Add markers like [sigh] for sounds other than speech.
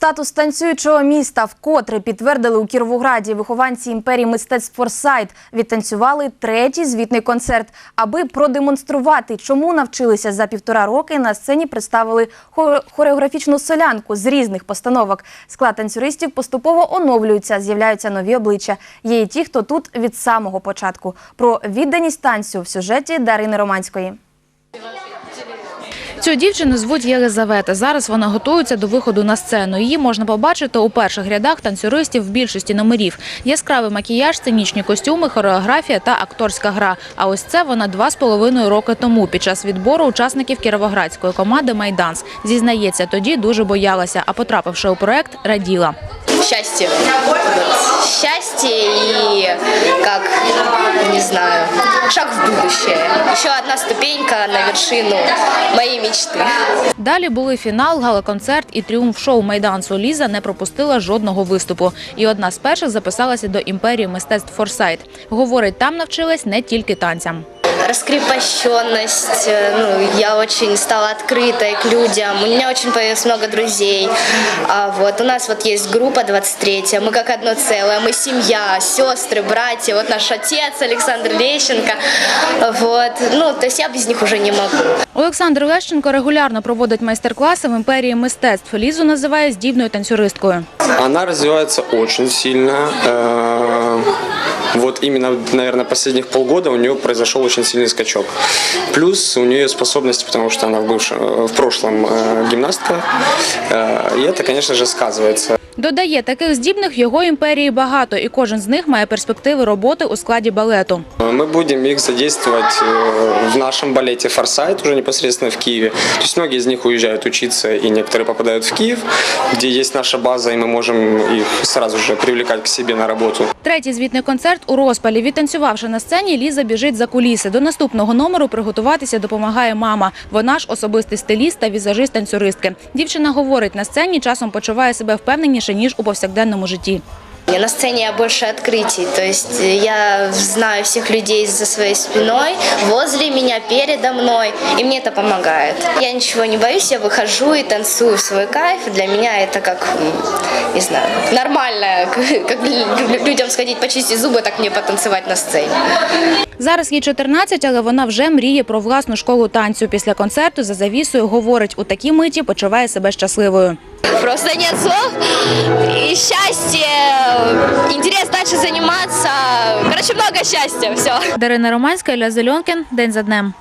Статус танцюючого міста вкотре підтвердили у Кіровограді. Вихованці імперії мистецтв Форсайт відтанцювали третій звітний концерт. Аби продемонструвати, чому навчилися за півтора роки, на сцені представили хореографічну солянку з різних постановок. Склад танцюристів поступово оновлюється, з'являються нові обличчя. Є і ті, хто тут від самого початку. Про відданість танцю в сюжеті Дарини Романської. Цю дівчину звуть Єлизавета. Зараз вона готується до виходу на сцену. Її можна побачити у перших рядах танцюристів в більшості номерів. Яскравий макіяж, сценічні костюми, хореографія та акторська гра. А ось це вона два з половиною роки тому під час відбору учасників кіровоградської команди Майданс. Зізнається, тоді дуже боялася, а потрапивши у проект, раділа. Вот. Счастье и как, не знаю, шаг в будущее. Еще одна ступенька на вершину моей мечты. Далі були фінал, гала-концерт і тріумф шоу майдансу. Ліза не пропустила жодного виступу. І одна з перших записалася до імперії мистецтв Форсайт. Говорить, там навчилась не тільки танцям Раскрепощенность, э, ну, я очень стала открытой к людям, у меня очень появилось много друзей. А вот у нас вот есть группа 23, мы как одно целое, мы семья, сестры, братья, вот наш отец Александр Лещенко, вот, ну, то есть я без них уже не могу. Олександр Лещенко регулярно проводить майстер-класи в імперії мистецтв. Лізу називає здібною танцюристкою. Она развивается очень сильно. Э, Вот именно, наверное, последних полгода у нее произошел очень сильный скачок. Плюс у нее способности, потому что она в, бывшем, в прошлом э, гимнастка. Э, И это, конечно же, сказывается. Додає, таких здібних в його імперії багато, і кожен з них має перспективи роботи у складі балету. Мы будем их задействовать э, в нашем балете «Форсайт» уже непосредственно в Киеве. То есть многие из них уезжают учиться, и некоторые попадают в Киев, где есть наша база, и мы можем их сразу же привлекать к себе на работу. Третій звітний концерт у розпалі. Відтанцювавши на сцені, Ліза біжить за куліси. До наступного номеру приготуватися допомагає мама. Вона ж особистий стиліст та візажист танцюристки. Дівчина говорить, на сцені часом почуває себе впевненіше, ніж у повсякденному житті. На сцене я больше открытий, то есть я знаю всех людей за своей спиной, возле меня, передо мной, и мне это помогает. Я ничего не боюсь, я выхожу и танцую в свой кайф, и для меня это как, м, не знаю, нормально, [laughs] как лю- людям сходить почистить зубы, так мне потанцевать на сцене. Зараз їй 14, але вона вже мріє про власну школу танцю. Після концерту за завісою говорить, у такій миті почуває себе щасливою. Просто нет слов, и счастье, интерес дальше заниматься, короче, много счастья, все. Дарина Романська, Ілля Зеленкін. День за днем.